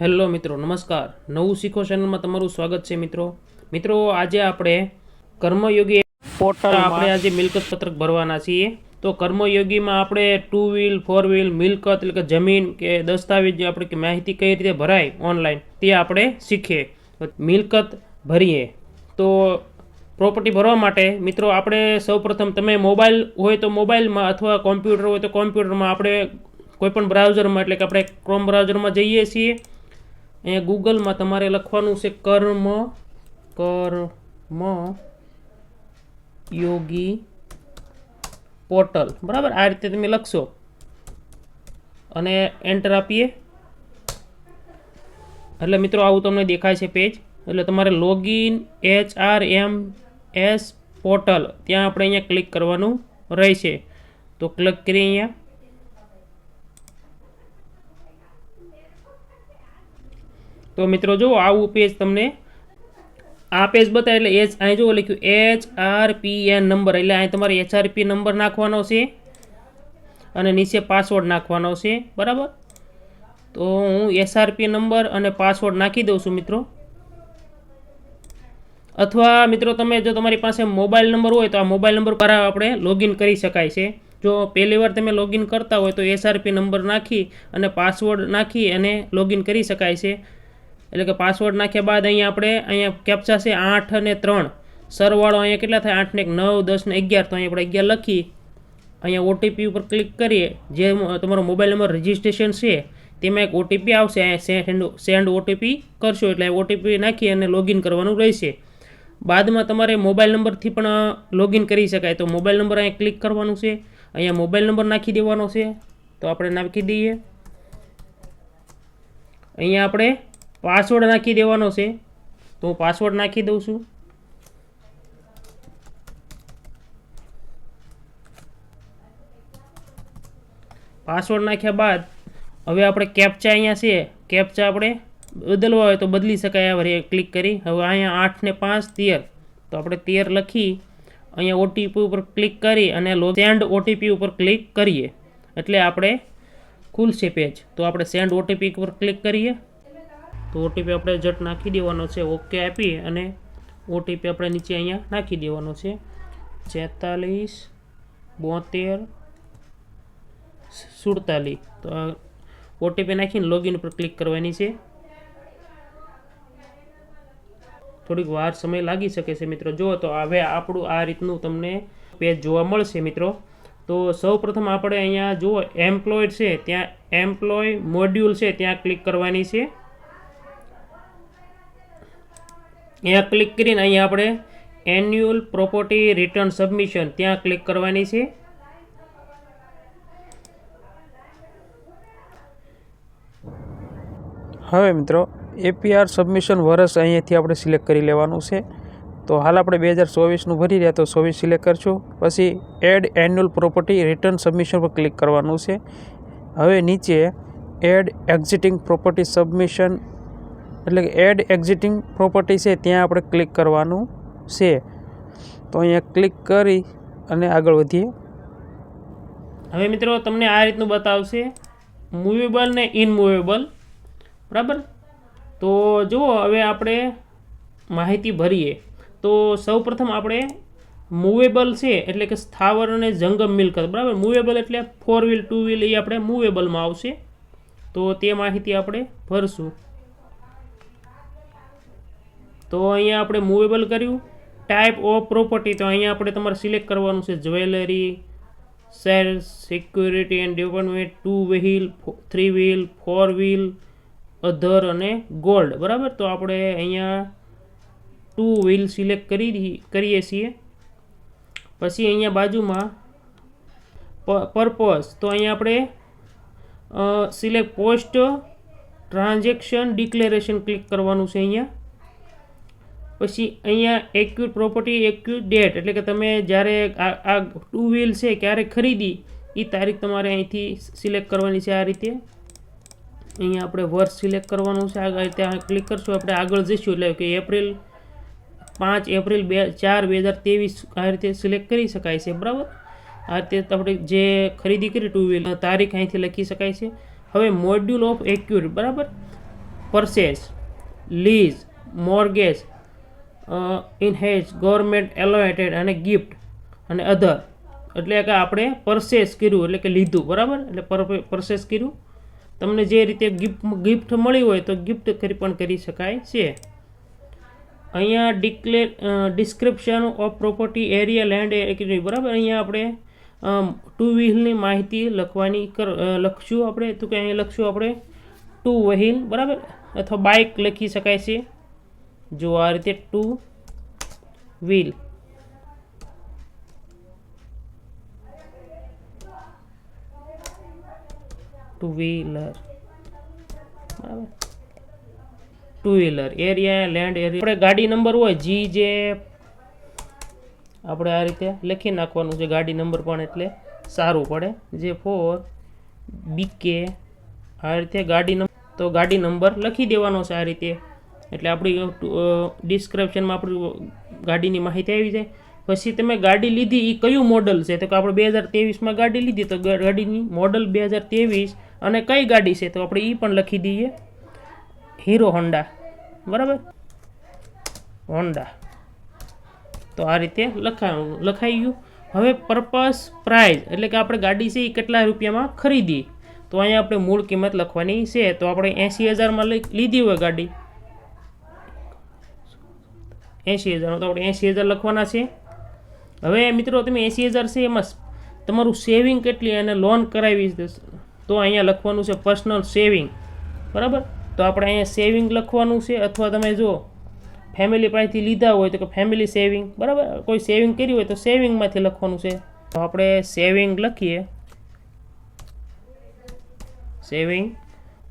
Hello મિત્રો નમસ્કાર. નવું શીખો ચેનલમાં તમારું સ્વાગત છે મિત્રો. મિત્રો આજે આપણે કર્મયોગી પોર્ટલ આપણે આજે મિલકત પત્રક ભરવાના છીએ. તો કર્મયોગીમાં આપણે ટુ વ્હીલ ફોર વ્હીલ મિલકત એટલે કે જમીન કે દસ્તાવેજ જે આપણે કે માહિતી કઈ રીતે ભરાય ઓનલાઈન તે આપણે શીખીએ. મિલકત ભરીએ. તો પ્રોપર્ટી ભરવા માટે મિત્રો આપણે સૌપ્રથમ તમે મોબાઈલ હોય તો મોબાઈલમાં અથવા કોમ્પ્યુટર હોય તો કોમ્પ્યુટરમાં આપણે કોઈપણ બ્રાઉઝરમાં એટલે કે આપણે ક્રોમ બ્રાઉઝરમાં જઈએ છીએ. અહીંયા ગૂગલમાં તમારે લખવાનું છે કર્મ કર્મ, યોગી, પોર્ટલ. બરાબર? આ રીતે તમે લખશો. અને એન્ટર આપીએ. એટલે મિત્રો આવું તમને દેખાય છે પેજ એટલે તમારે login H R M S portal ત્યાં આપણે અહીંયા ક્લિક કરવાનું રહેશે. તો ક્લિક કરીએ અહીંયા. તો મિત્રો જુઓ આવું પેજ તમને આ પેજ બતાવે એટલે એચ અહીં જુઓ, લખ્યું H R P N number એટલે અહીં તમારે એચઆરપી નંબર નાખવાનો છે અને નીચે પાસવર્ડ નાખવાનો છે, બરાબર? તો હું એસઆરપી નંબર અને પાસવર્ડ નાખી દઉં છું મિત્રો. અથવા મિત્રો તમે જો તમારી પાસે મોબાઈલ નંબર હોય તો આ મોબાઈલ નંબર પર આપણે લોગિન કરી શકાય છે. જો પહેલી વાર તમે લોગિન કરતા હોય તો એસઆરપી નંબર નાખી અને પાસવર્ડ નાખી અને લોગિન કરી શકાય છે. એટલે કે પાસવર્ડ નાખ્યા બાદ અહીંયા આપણે અહીંયા કેપ્ચા છે આઠ અને ત્રણ. સરવાળો અહીંયા કેટલા થાય? આઠને એક, નવ, દસ ને અગિયાર. તો અહીંયા આપણે અગિયાર લખી, અહીંયા ઓટીપી ઉપર ક્લિક કરીએ. જે તમારો મોબાઈલ નંબર રજિસ્ટ્રેશન છે, તેમાં એક ઓટીપી આવશે. અહીંયા સેન્ડ સેન્ડ ઓટીપી કરશો એટલે ઓટીપી નાખી અને લોગિન કરવાનું રહેશે. બાદમાં તમારે મોબાઈલ નંબરથી પણ લોગિન કરી શકાય. તો મોબાઈલ નંબર અહીંયા ક્લિક કરવાનું છે. અહીંયા મોબાઈલ નંબર નાખી દેવાનો છે. તો આપણે નાખી દઈએ. અહીંયા આપણે પાસવર્ડ નાખી દેવાનો છે. તો હું પાસવર્ડ નાખી દઉં છું. પાસવર્ડ નાખ્યા બાદ હવે આપણે કેપ્ચા અહીંયા છે. કેપ્ચા આપણે બદલવા હોય તો બદલી શકાય હવે ક્લિક કરી. હવે અહીંયા આઠ ને પાંચ તેર. તો આપણે તેર લખી અહીંયા ઓટીપી ઉપર ક્લિક કરી અને સેન્ડ ઓટીપી ઉપર ક્લિક કરીએ. એટલે આપણે ખુલશે પેજ તો આપણે સેન્ડ ઓટીપી ઉપર ક્લિક કરીએ. તો ઓટીપી આપણે જટ નાખી દેવાનો છે ઓકે આપી અને ઓટીપી આપણે નીચે અહીંયા નાખી દેવાનો છે. છેતાલીસ, બોતેર, સુડતાલીસ. તો ઓટીપી નાખીને લોગિન પર ક્લિક કરવાની છે. થોડીક વાર સમય લાગી શકે છે મિત્રો. જો તો હવે આપણું આ રીતનું તમને પેજ જોવા મળશે મિત્રો. તો સૌ પ્રથમ આપણે અહીંયા જુઓ એમ્પ્લોયડ છે, ત્યાં એમ્પ્લોય મોડ્યુલ છે, ત્યાં ક્લિક કરવાની છે. અહીંયા ક્લિક કરીને અહીંયા આપણે એન્યુઅલ પ્રોપર્ટી રિટર્ન સબમિશન ત્યાં ક્લિક કરવાની છે. હવે મિત્રો એપીઆર સબમિશન વર્ષ અહીંયાથી આપણે સિલેક્ટ કરી લેવાનું છે. તો હાલ આપણે બે હજાર ચોવીસનું ભરી રહ્યા, તો ચોવીસ સિલેક્ટ કરશું. પછી add annual property return submission પર ક્લિક કરવાનું છે. હવે નીચે એડ એક્ઝિટિંગ પ્રોપર્ટી સબમિશન એટલે કે એડ એક્ઝિટિંગ પ્રોપર્ટી છે, ત્યાં આપણે ક્લિક કરવાનું છે. તો અહીંયા ક્લિક કરી અને આગળ વધીએ. હવે મિત્રો, તમને આ રીતનું બતાવશે. મૂવેબલ ને ઇનમૂવેબલ બરાબર? તો જુઓ, હવે આપણે માહિતી ભરીએ. તો સૌપ્રથમ આપણે મૂવેબલ છે, એટલે કે સ્થાવર અને જંગમ મિલકત, બરાબર? મૂવેબલ એટલે ફોર વ્હીલ ટુ વ્હીલ એ આપણે મૂવેબલમાં આવશે. તો તે માહિતી આપણે ભરશું. તો અહીંયા આપણે મૂવેબલ કર્યું. ટાઈપ ઓફ પ્રોપર્ટી તો અહીંયા આપણે તમારે સિલેક્ટ કરવાનું છે jewellery sales security and department two wheel three wheel four wheel other અને ગોલ્ડ બરાબર? તો આપણે અહીંયા ટુ વ્હીલ સિલેક્ટ કરી કરીએ છીએ. પછી અહીંયા બાજુમાં પર્પઝ તો અહીંયા આપણે select post transaction declaration click કરવાનું છે અહીંયા. પછી અહીંયા એક્યુટ પ્રોપર્ટી એક્યુટ ડેટ એટલે કે તમે જ્યારે આ ટુ વ્હીલ છે ક્યારે ખરીદી એ તારીખ તમારે અહીંથી સિલેક્ટ કરવાની છે આ રીતે. અહીંયા આપણે વર્ષ સિલેક્ટ કરવાનું છે. આગળ ત્યાં ક્લિક કરશું. આપણે આગળ જઈશું એટલે કે એપ્રિલ પાંચ એપ્રિલ બે, ચાર બે હજાર ત્રેવીસ આ રીતે સિલેક્ટ કરી શકાય છે. બરાબર? આ રીતે આપણે જે ખરીદી કરી ટુ વ્હીલ તારીખ અહીંથી લખી શકાય છે. હવે મોડ્યુલ ઓફ એક્યુર બરાબર? પરચેસ લીઝ મોર્ગેજ ઇનહેજ ગવર્મેન્ટ એલોએટેડ અને ગિફ્ટ અને અધર એટલે કે આપણે પરચેસ કર્યું, એટલે કે લીધું, બરાબર? એટલે પરચેસ કર્યું. તમને જે રીતે ગિફ્ટ ગિફ્ટ મળી હોય તો ગિફ્ટ કરી પણ કરી શકાય છે. અહીંયા declare description of property area land acquire બરાબર? અહીંયા આપણે ટુ વ્હીલની માહિતી લખવાની કર લખશું આપણે. તો કે અહીંયા લખશું આપણે ટુ વ્હીલ બરાબર? અથવા બાઇક લખી શકાય છે. જો આ રીતે ટુ વ્હીલ. Two wheeler. બરાબર. Two wheeler. Area, land area. આપણે ગાડી નંબર હોય જી જે આપણે આ રીતે લખી નાખવાનું છે ગાડી નંબર પણ એટલે સારું પડે. જે ફોર બીકે આ રીતે ગાડી નંબર તો ગાડી નંબર લખી દેવાનો છે આ રીતે. એટલે આપણી ડિસ્ક્રિપ્શનમાં આપણી ગાડીની માહિતી આવી જાય. પછી તમે ગાડી લીધી એ કયું મોડલ છે? તો કે આપણે બે હજાર તેવીસમાં ગાડી લીધી, તો ગાડીની મોડલ બે હજાર તેવીસ અને કઈ ગાડી છે? તો આપણે એ પણ લખી દઈએ. હીરો હોન્ડા બરાબર? હોન્ડા તો આ રીતે લખાયું. લખાઈ ગયું હવે પર્પસ પ્રાઇઝ એટલે કે આપણે ગાડી છે એ કેટલા રૂપિયામાં ખરીદી તો અહીંયા આપણે મૂળ કિંમત લખવાની છે. તો આપણે એંસી હજારમાં લીધી હોય ગાડી. એંસી હજાર તો આપણે એંસી હજાર લખવાના છે. હવે મિત્રો તમે એંસી હજાર છે એમાં તમારું સેવિંગ કેટલી અને લોન કરાવી તો અહીંયા લખવાનું છે પર્સનલ સેવિંગ બરાબર? તો આપણે અહીંયા સેવિંગ લખવાનું છે અથવા તમે જો ફેમિલી પાસેથી લીધા હોય તો કે ફેમિલી સેવિંગ બરાબર? કોઈ સેવિંગ કરી હોય તો સેવિંગમાંથી લખવાનું છે. તો આપણે સેવિંગ લખીએ. સેવિંગ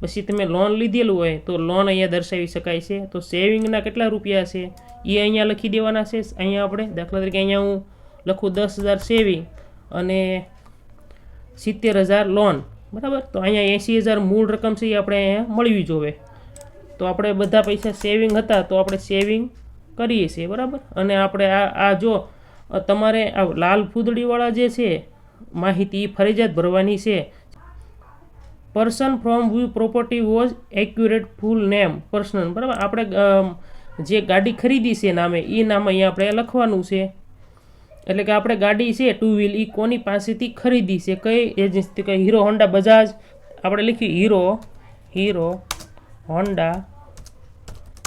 પછી તમે લોન લીધેલું હોય તો લોન અહીંયા દર્શાવી શકાય છે. તો સેવિંગના કેટલા રૂપિયા છે? એ અહીંયા લખી દેવાના છે. અહીંયા આપણે દાખલા તરીકે અહીંયા હું લખું દસ હજાર સેવિંગ અને સિત્તેર હજાર લોન. બરાબર? તો અહીંયા એંસી હજાર મૂળ રકમ છે એ આપણે અહીંયા મળવી જોવે. તો આપણે બધા પૈસા સેવિંગ હતા તો આપણે સેવિંગ કરીએ છીએ. બરાબર? અને આપણે આ આ જો તમારે આ લાલ ફૂદડીવાળા જે છે, માહિતી ફરજિયાત ભરવાની છે. Person from view property was accurate full name personal બરાબર? આપણે જે ગાડી ખરીદી છે નામે એ નામ અહીંયા આપણે લખવાનું છે. એટલે કે આપણે ગાડી છે ટુ વ્હીલ એ કોની પાસેથી ખરીદી છે? કઈ એજન્સી કઈ હીરો હોન્ડા બજાજ આપણે લખ્યું હીરો હીરો હોન્ડા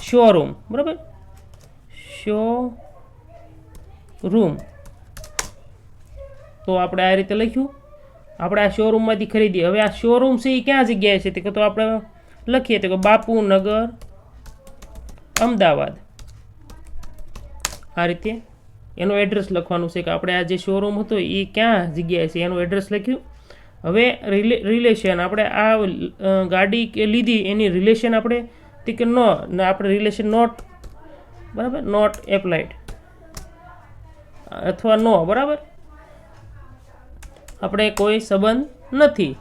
શોરૂમ બરાબર? શો રૂમ તો આપણે આ રીતે લખ્યું. આપણે આ શોરૂમમાંથી ખરીદી હવે આ શોરૂમ છે એ ક્યાં જગ્યાએ છે? તે તો આપણે લખીએ તો બાપુનગર અમદાવાદ. આ રીતે એનું એડ્રેસ લખવાનું છે કે આપણે આ જે શોરૂમ હતો એ ક્યાં જગ્યાએ છે? એનું એડ્રેસ લખ્યું. હવે રિલે રિલેશન આપણે આ ગાડી કે લીધી એની રિલેશન આપણે તે કે નો આપણે રિલેશન નોટ બરાબર? નોટ એપ્લાઇડ અથવા નો, બરાબર? આપણે કોઈ સંબંધ નથી.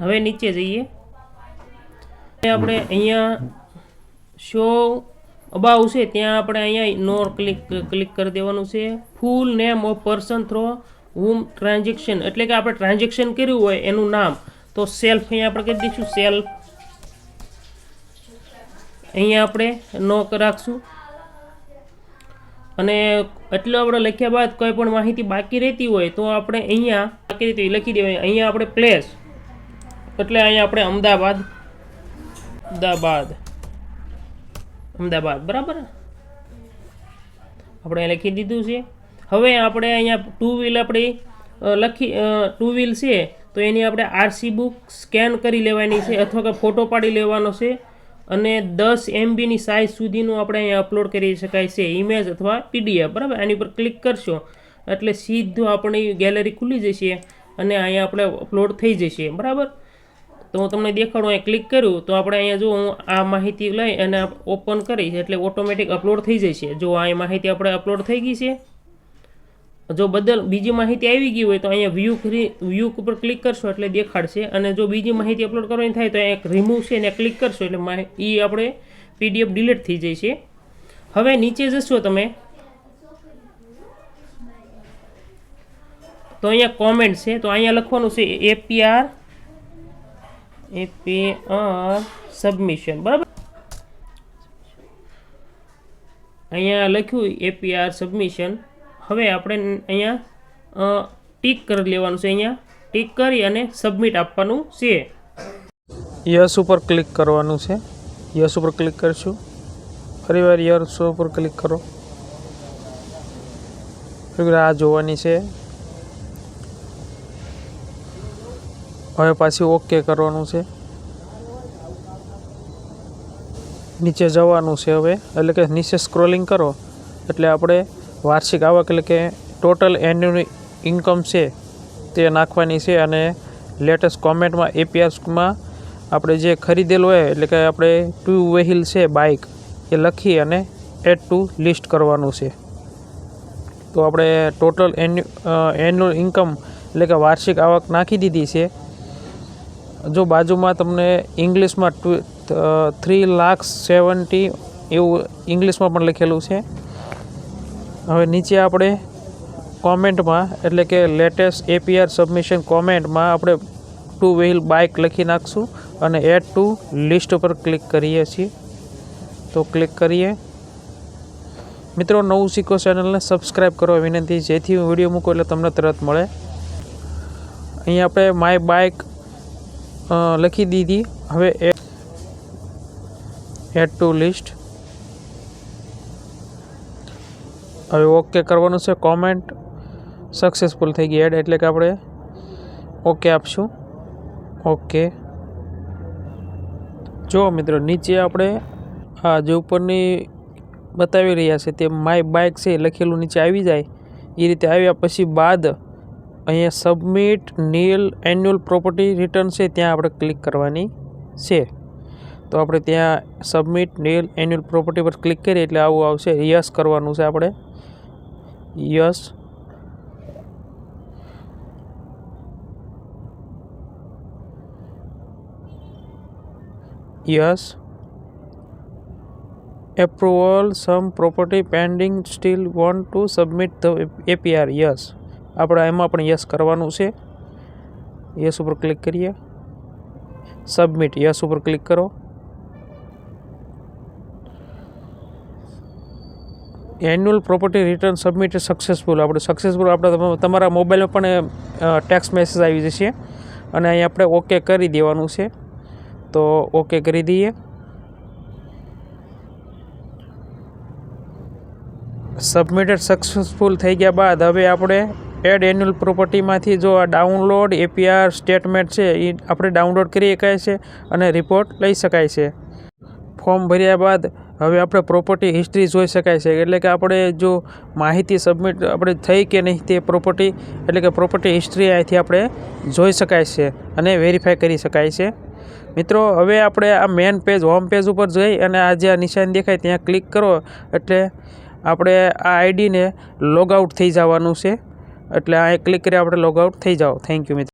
હવે નીચે જઈએ. આપણે અહીંયા શો અબાઉ છે, ત્યાં આપણે અહીંયા નો ક્લિક ક્લિક કરી દેવાનું છે. Full name of person through whom transaction એટલે કે આપણે ટ્રાન્ઝેક્શન કર્યું હોય એનું નામ. તો સેલ્ફ અહીંયા આપણે કરી દઈશું સેલ્ફ અહીંયા આપણે નો રાખશું. અને એટલું આપણે લખ્યા બાદ કોઈ પણ માહિતી બાકી રહેતી હોય તો આપણે અહીંયા બાકી રહેતી લખી દેવાય અહીંયા આપણે પ્લેસ એટલે અહીંયા આપણે અમદાવાદ અમદાવાદ. અમદાવાદ, બરાબર? આપણે લખી દીધું છે. હવે આપણે અહીંયા ટુ વ્હીલ આપણી લખી ટુ વ્હીલ છે, તો એની આપણે આરસી બુક સ્કેન કરી લેવાની છે અથવા કે ફોટો પાડી લેવાનો છે અને દસ એમબીની સાઇઝ સુધીનું આપણે અહીંયા અપલોડ કરી શકાય છે ઇમેજ અથવા પીડીએફ બરાબર? આની ઉપર ક્લિક કરશો, એટલે સીધું આપણી ગેલેરી ખુલી જશે અને અહીંયા આપણે અપલોડ થઈ જશે, બરાબર? તો હું તમને દેખાડું, અહીંયા ક્લિક કર્યું, તો આપણે અહીંયા જો હું આ માહિતી લઈ અને ઓપન કરીશ એટલે ઓટોમેટિક અપલોડ થઈ જશે. જો આ માહિતી આપણે અપલોડ થઈ ગઈ છે, જો બદલ બીજી માહિતી આવી ગઈ હોય તો અહીંયા વ્યૂ ફ્રી વ્યૂ ઉપર ક્લિક કરશો એટલે દેખાડશે. અને જો બીજી માહિતી અપલોડ કરવાની થાય તો એક રિમૂવ છે એને ક્લિક કરશો એટલે એ આપણે પીડીએફ ડિલીટ થઈ જશે. હવે નીચે જશો તમે. તો અહીંયા કોમેન્ટ છે, તો અહીંયા લખવાનું છે એપીઆર એપીઆર સબમિશન બરાબર? અહીંયા લખ્યું એપીઆર સબમિશન હવે આપણે અહીંયા ટીક કરી લેવાનું છે અહીંયા. ટીક કરી અને સબમિટ આપવાનું છે. યસ ઉપર ક્લિક કરવાનું છે. યસ ઉપર ક્લિક કરીશું. ફરી વાર યસ ઉપર ક્લિક કરો. આ જોવાની છે. હવે પાછી ઓકે કરવાનું છે. નીચે જવાનું છે હવે. એટલે કે નીચે સ્ક્રોલિંગ કરો. એટલે આપણે વાર્ષિક આવક એટલે કે ટોટલ એન્યુઅલ ઇન્કમ છે તે નાખવાની છે અને લેટેસ્ટ કોમેન્ટમાં એપીઆરમાં આપણે જે ખરીદેલું હોય એટલે કે આપણે ટુ વ્હીલ છે બાઇક એ લખી અને એડ ટુ લિસ્ટ કરવાનું છે. તો આપણે ટોટલ એન્યુઅલ ઇન્કમ એટલે કે વાર્ષિક આવક નાખી દીધી છે. જો બાજુમાં તમને ઇંગ્લિશમાં ટુ થ્રી લાખ સેવન્ટી એવું ઇંગ્લિશમાં પણ લખેલું છે. હવે નીચે આપણે કોમેન્ટમાં, એટલે કે લેટેસ્ટ એપીઆર સબમિશન કોમેન્ટમાં આપણે ટુ વ્હીલ બાઇક લખી નાખશું અને એડ ટુ લિસ્ટ ઉપર ક્લિક કરીએ છીએ. તો ક્લિક કરીએ. મિત્રો, નવું શીખો ચેનલને સબસ્ક્રાઈબ કરવા વિનંતી. જેથી હું વીડિયો મૂકું એટલે તમને તરત મળે. અહીં આપણે માય બાઇક લખી દીધી. હવે એડ ટુ લિસ્ટ હવે ઓકે કરવાનું છે. કોમેન્ટ સક્સેસફુલ થઈ ગઈ. એડ એટલે કે આપણે ઓકે આપશું. ઓકે જો મિત્રો, નીચે આપણે આ જે ઉપરની બતાવી રહ્યા છે તે માય બાઇક છે લખેલું નીચે આવી જાય. એ રીતે આવ્યા પછી બાદ અહીંયા submit nil annual property return છે, ત્યાં આપણે ક્લિક કરવાની છે. તો આપણે ત્યાં સબમિટ નીલ એન્યુઅલ પ્રોપર્ટી પર ક્લિક કરીએ એટલે આવું આવશે. યસ કરવાનું છે આપણે. Yes. Yes. approval some property pending still want to submit the APR yes. આપણે એમાં પણ યસ કરવાનું છે. યસ ઉપર ક્લિક કરીએ. સબમિટ યસ ઉપર ક્લિક કરો. Annual property return submit successful આપણે સક્સેસફુલ આપણે તમારા મોબાઈલમાં પણ ટેક્સ મેસેજ આવી જશે. અને અહીં આપણે ઓકે કરી દેવાનું છે. તો ઓકે કરી દઈએ. સબમિટેડ સક્સેસફુલ થઈ ગયા બાદ હવે આપણે એડ એન્યુઅલ પ્રોપર્ટીમાંથી જો આ ડાઉનલોડ એપીઆર સ્ટેટમેન્ટ છે એ આપણે ડાઉનલોડ કરી શકાય છે અને રિપોર્ટ લઈ શકાય છે. ફોર્મ ભર્યા બાદ હવે આપણે પ્રોપર્ટી હિસ્ટ્રી જોઈ શકાય છે. એટલે કે આપણે જો માહિતી સબમિટ આપણે થઈ કે નહીં તે પ્રોપર્ટી એટલે કે પ્રોપર્ટી હિસ્ટ્રી અહીંથી આપણે જોઈ શકાય છે અને વેરીફાઈ કરી શકાય છે. મિત્રો, હવે આપણે આ મેન પેજ હોમ પેજ ઉપર જઈ અને આ જે નિશાન દેખાય ત્યાં ક્લિક કરો. એટલે આપણે આ આઈડીને લોગ આઉટ થઈ જવાનું છે. એટલે આ ક્લિક કરી આપણે લોગ આઉટ થઈ જાઓ. થેન્ક યુ મિત્રો.